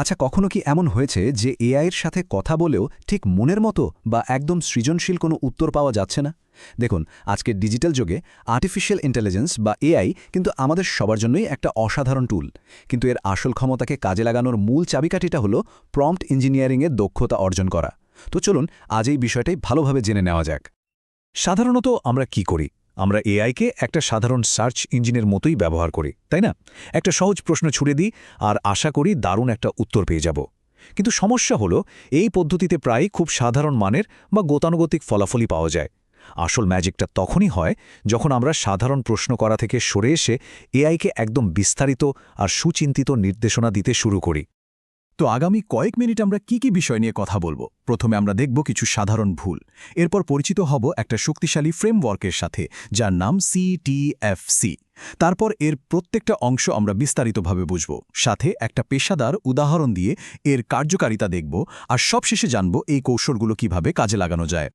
আচ্ছা কখনো কি এমন হয়েছে যে এআইয়ের সাথে কথা বলেও ঠিক মনের মতো বা একদম সৃজনশীল কোনো উত্তর পাওয়া যাচ্ছে না? দেখুন, আজকের ডিজিটাল যুগে আর্টিফিশিয়াল ইন্টেলিজেন্স বা এআই কিন্তু আমাদের সবার জন্যই একটা অসাধারণ টুল কিন্তু এর আসল ক্ষমতাকে কাজে লাগানোর মূল চাবিকাঠিটা হলো প্রম্পট ইঞ্জিনিয়ারিংয়ের দক্ষতা অর্জন করা। তো চলুন, আজ এই বিষয়টাই ভালোভাবে জেনে নেওয়া যাক। সাধারণত আমরা কি করি? আমরা এআইকে একটা সাধারণ সার্চ ইঞ্জিনের মতোই ব্যবহার করি, তাই না? একটা সহজ প্রশ্ন ছুড়ে দিই আর আশা করি দারুণ একটা উত্তর পেয়ে যাব। কিন্তু সমস্যা হলো, এই পদ্ধতিতে প্রায় খুব সাধারণ মানের বা গতানুগতিক ফলাফলই পাওয়া যায়। আসল ম্যাজিকটা তখনই হয় যখন আমরা সাধারণ প্রশ্ন করা থেকে সরে এসে এআইকে একদম বিস্তারিত আর সুচিন্তিত নির্দেশনা দিতে শুরু করি। তো আগামী কয়েক মিনিট আমরা কি কি বিষয় নিয়ে কথা বলব? প্রথমে আমরা দেখব কিছু সাধারণ ভুল। এরপর পরিচিত হব একটা শক্তিশালী ফ্রেমওয়ার্কের সাথে, যার নাম সিটিএফসি তারপর এর প্রত্যেকটা অংশ আমরা বিস্তারিতভাবে বুঝব। সাথে একটা পেশাদার উদাহরণ দিয়ে এর কার্যকারিতা দেখব, আর সবশেষে জানব এই কৌশলগুলো কীভাবে কাজে লাগানো যায়।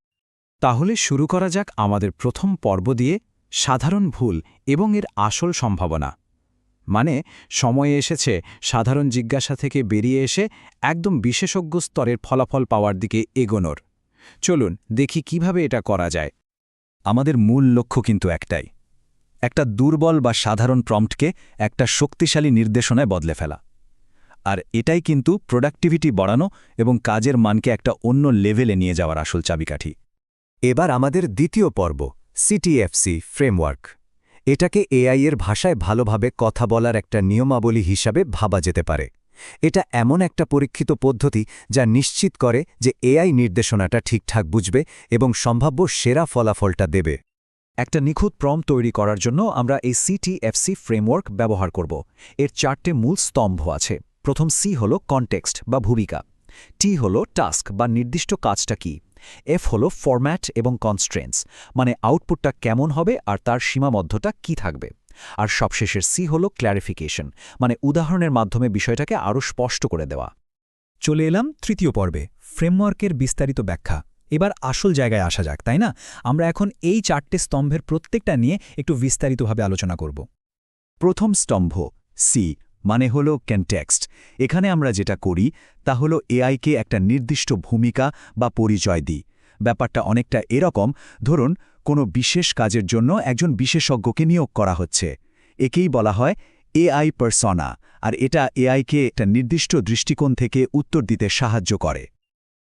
তাহলে শুরু করা যাক আমাদের প্রথম পর্ব দিয়ে সাধারণ ভুল এবং এর আসল সম্ভাবনা। মানে সময়ে এসেছে সাধারণ জিজ্ঞাসা থেকে বেরিয়ে এসে একদম বিশেষজ্ঞ স্তরের ফলাফল পাওয়ার দিকে এগোনোর। চলুন দেখি কীভাবে এটা করা যায়। আমাদের মূল লক্ষ্য কিন্তু একটাই। একটা দুর্বল বা সাধারণ প্রম্পটকে একটা শক্তিশালী নির্দেশনায় বদলে ফেলা। আর এটাই কিন্তু প্রোডাক্টিভিটি বাড়ানো এবং কাজের মানকে একটা অন্য লেভেলে নিয়ে যাওয়ার আসল চাবিকাঠি। এবার আমাদের দ্বিতীয় পর্ব সিটিএফসি ফ্রেমওয়ার্ক এটাকে এআই এর ভাষায় ভালোভাবে কথা বলার একটা নিয়মাবলী হিসাবে ভাবা যেতে পারে। এটা এমন একটা পরীক্ষিত পদ্ধতি যা নিশ্চিত করে যে এআই নির্দেশনাটা ঠিকঠাক বুঝবে এবং সম্ভাব্য সেরা ফলাফলটা দেবে। একটা নিখুঁত প্রম তৈরি করার জন্য আমরা এই সিটিএফসি ফ্রেমওয়ার্ক ব্যবহার করব। এর চারটে মূল স্তম্ভ আছে। প্রথম সি হল কনটেক্সট বা ভূমিকা। টি হল টাস্ক বা নির্দিষ্ট কাজটা কি? এফ হল ফরম্যাট এবং কনস্ট্রেন্স মানে আউটপুটটা কেমন হবে আর তার সীমাবদ্ধতা কি থাকবে। আর সবশেষের সি হল ক্ল্যারিফিকেশন মানে উদাহরণের মাধ্যমে বিষয়টাকে আরও স্পষ্ট করে দেওয়া। চলে এলাম তৃতীয় পর্বে ফ্রেমওয়ার্কের বিস্তারিত ব্যাখ্যা। এবার আসল জায়গায় আসা যাক, তাই না? আমরা এখন এই চারটে স্তম্ভের প্রত্যেকটা নিয়ে একটু বিস্তারিতভাবে আলোচনা করব। প্রথম স্তম্ভ সি মানে হল ক্যানটেক্সট এখানে আমরা যেটা করি, তা হল এআইকে একটা নির্দিষ্ট ভূমিকা বা পরিচয় দিই। ব্যাপারটা অনেকটা এরকম, ধরুন, কোনো বিশেষ কাজের জন্য একজন বিশেষজ্ঞকে নিয়োগ করা হচ্ছে। একেই বলা হয় এআই পার্সনা আর এটা এআইকে একটা নির্দিষ্ট দৃষ্টিকোণ থেকে উত্তর দিতে সাহায্য করে।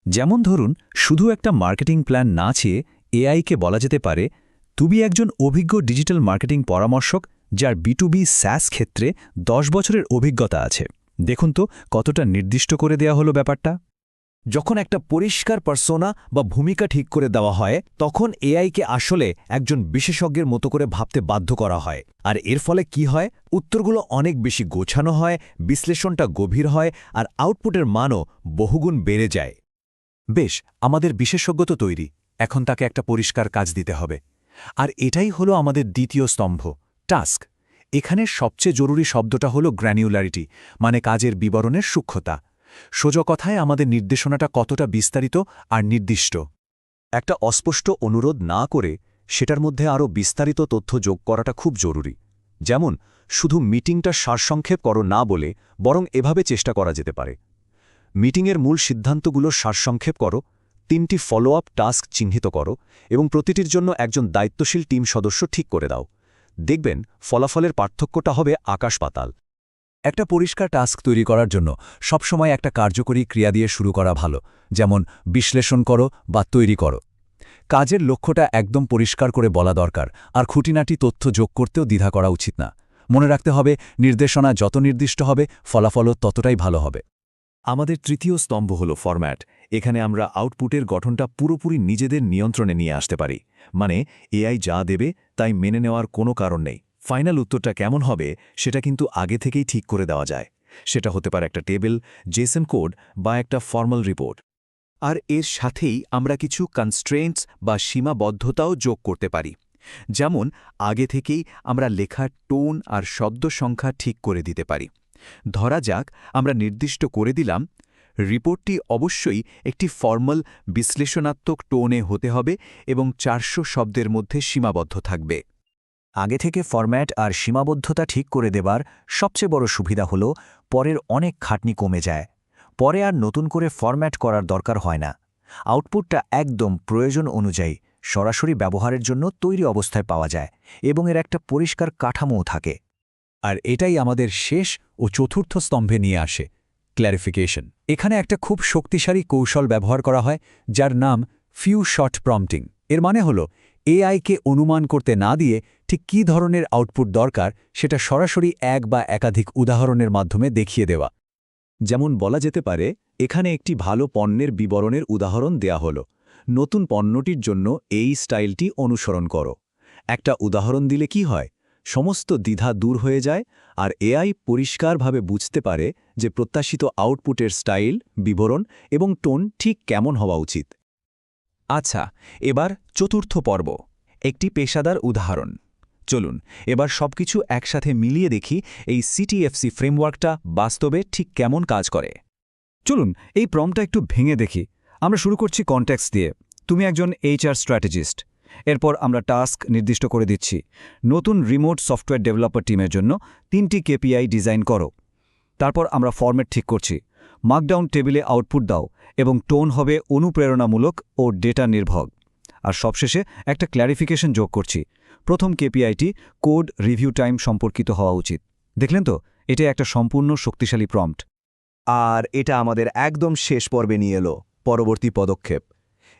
যেমন ধরুন, শুধু একটা মার্কেটিং প্ল্যান না চেয়ে এআইকে বলা যেতে পারে, তুমি একজন অভিজ্ঞ ডিজিটাল মার্কেটিং পরামর্শক যার বিটুবি স্যাস ক্ষেত্রে দশ বছরের অভিজ্ঞতা আছে। দেখুন তো, কতটা নির্দিষ্ট করে দেয়া হলো ব্যাপারটা। যখন একটা পরিষ্কার পার্সোনা বা ভূমিকা ঠিক করে দেওয়া হয়, তখন এআইকে আসলে একজন বিশেষজ্ঞের মতো করে ভাবতে বাধ্য করা হয়। আর এর ফলে কি হয়? উত্তরগুলো অনেক বেশি গোছানো হয়, বিশ্লেষণটা গভীর হয়, আর আউটপুটের মানও বহুগুণ বেড়ে যায়। বেশ, আমাদের বিশেষজ্ঞ তো তৈরি। এখন তাকে একটা পরিষ্কার কাজ দিতে হবে। আর এটাই হলো আমাদের দ্বিতীয় স্তম্ভ। টাস্ক। এখানে সবচেয়ে জরুরি শব্দটা হলো গ্র্যানিউলারিটি মানে কাজের বিবরণের সূক্ষ্মতা। সোজা কথায় আমাদের নির্দেশনাটা কতটা বিস্তারিত আর নির্দিষ্ট। একটা অস্পষ্ট অনুরোধ না করে সেটার মধ্যে আরও বিস্তারিত তথ্য যোগ করাটা খুব জরুরি। যেমন, শুধু মিটিংটা সারসংক্ষেপ করো না বলে, বরং এভাবে চেষ্টা করা যেতে পারে। মিটিংয়ের মূল সিদ্ধান্তগুলো সারসংক্ষেপ করো, তিনটি ফলো আপ টাস্ক চিহ্নিত করো, এবং প্রতিটির জন্য একজন দায়িত্বশীল টিম সদস্য ঠিক করে দাও। দেখবেন ফলাফলের পার্থক্যটা হবে আকাশ পাতাল। একটা পরিষ্কার টাস্ক তৈরি করার জন্য সবসময় একটা কার্যকরী ক্রিয়া দিয়ে শুরু করা ভালো, যেমন বিশ্লেষণ করো বা তৈরি করো। কাজের লক্ষ্যটা একদম পরিষ্কার করে বলা দরকার, আর খুঁটিনাটি তথ্য যোগ করতেও দ্বিধা করা উচিত না। মনে রাখতে হবে, নির্দেশনা যত নির্দিষ্ট হবে, ফলাফলও ততটাই ভালো হবে। আমাদের তৃতীয় স্তম্ভ হল ফরম্যাট। এখানে আমরা আউটপুটের গঠনটা পুরোপুরি নিজেদের নিয়ন্ত্রণে নিয়ে আসতে পারি। মানে এআই যা দেবে, তাই মেনে নেওয়ার কোনো কারণ নেই। ফাইনাল উত্তরটা কেমন হবে, সেটা কিন্তু আগে থেকেই ঠিক করে দেওয়া যায়। সেটা হতে পারে একটা টেবিল, জেসন কোড বা একটা ফর্মাল রিপোর্ট। আর এর সাথেই আমরা কিছু কনস্ট্রেন্টস বা সীমাবদ্ধতাও যোগ করতে পারি। যেমন, আগে থেকেই আমরা লেখার টোন আর শব্দ সংখ্যা ঠিক করে দিতে পারি। ধরা যাক, আমরা নির্দিষ্ট করে দিলাম, রিপোর্টটি অবশ্যই একটি ফর্মাল বিশ্লেষণাত্মক টোনে হতে হবে এবং চারশো শব্দের মধ্যে সীমাবদ্ধ থাকবে। আগে থেকে ফরম্যাট আর সীমাবদ্ধতা ঠিক করে দেবার সবচেয়ে বড় সুবিধা হল, পরের অনেক খাটনি কমে যায়। পরে আর নতুন করে ফরম্যাট করার দরকার হয় না। আউটপুটটা একদম প্রয়োজন অনুযায়ী, সরাসরি ব্যবহারের জন্য তৈরি অবস্থায় পাওয়া যায় এবং এর একটা পরিষ্কার কাঠামোও থাকে। আর এটাই আমাদের শেষ ও চতুর্থ স্তম্ভে নিয়ে আসে ক্ল্যারিফিকেশন এখানে একটা খুব শক্তিশালী কৌশল ব্যবহার করা হয়, যার নাম ফিউ শট প্রম্পটিং এর মানে হল এআইকে অনুমান করতে না দিয়ে ঠিক কী ধরনের আউটপুট দরকার সেটা সরাসরি এক বা একাধিক উদাহরণের মাধ্যমে দেখিয়ে দেওয়া। যেমন বলা যেতে পারে, এখানে একটি ভালো পণ্যের বিবরণের উদাহরণ দেয়া হল। নতুন পণ্যটির জন্য এই স্টাইলটি অনুসরণ করো। একটা উদাহরণ দিলে কি হয়? সমস্ত দ্বিধা দূর হয়ে যায় আর এআই পরিষ্কারভাবে বুঝতে পারে যে প্রত্যাশিত আউটপুটের স্টাইল, বিবরণ এবং টোন ঠিক কেমন হওয়া উচিত। আচ্ছা এবার চতুর্থ পর্ব, একটি পেশাদার উদাহরণ। চলুন, এবার সবকিছু একসাথে মিলিয়ে দেখি এই সিটিএফসি ফ্রেমওয়ার্কটা বাস্তবে ঠিক কেমন কাজ করে। চলুন, এই প্রমটা একটু ভেঙে দেখি। আমরা শুরু করছি কনট্যাক্স দিয়ে। তুমি একজন এইচআর স্ট্র্যাটেজিস্ট এরপর আমরা টাস্ক নির্দিষ্ট করে দিচ্ছি। নতুন রিমোট সফটওয়্যার ডেভেলপার টিমের জন্য তিনটি কেপিআই ডিজাইন করো। তারপর আমরা ফরম্যাট ঠিক করছি। মার্কডাউন টেবিলে আউটপুট দাও এবং টোন হবে অনুপ্রেরণামূলক ও ডেটা নির্ভর। আর সবশেষে একটা ক্ল্যারিফিকেশন যোগ করছি। প্রথম কেপিআইটি কোড রিভিউ টাইম সম্পর্কিত হওয়া উচিত। দেখলেন তো? এটা একটা সম্পূর্ণ শক্তিশালী প্রম্পট। আর এটা আমাদের একদম শেষ পর্বে নিয়ে এলো। পরবর্তী পদক্ষেপ।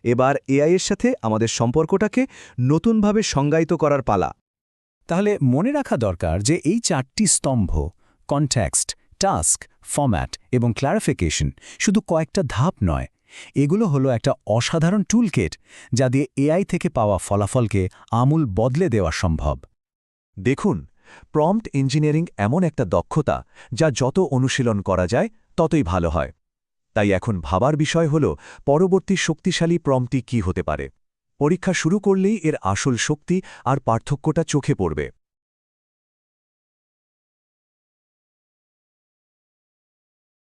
এবার এআইয়ের সাথে আমাদের সম্পর্কটাকে নতুনভাবে সংজ্ঞায়িত করার পালা। তাহলে মনে রাখা দরকার যে এই চারটি স্তম্ভ কনটেক্সট টাস্ক ফর্ম্যাট এবং ক্লারিফিকেশন শুধু কয়েকটা ধাপ নয়। এগুলো হলো একটা অসাধারণ টুলকেট যা দিয়ে এআই থেকে পাওয়া ফলাফলকে আমূল বদলে দেওয়া সম্ভব। দেখুন প্রম্পট ইঞ্জিনিয়ারিং এমন একটা দক্ষতা যা যত অনুশীলন করা যায় ততই ভালো হয়। তাই এখন ভাবার বিষয় হল, পরবর্তী শক্তিশালী প্রমটি কি হতে পারে? পরীক্ষা শুরু করলেই এর আসল শক্তি আর পার্থক্যটা চোখে পড়বে।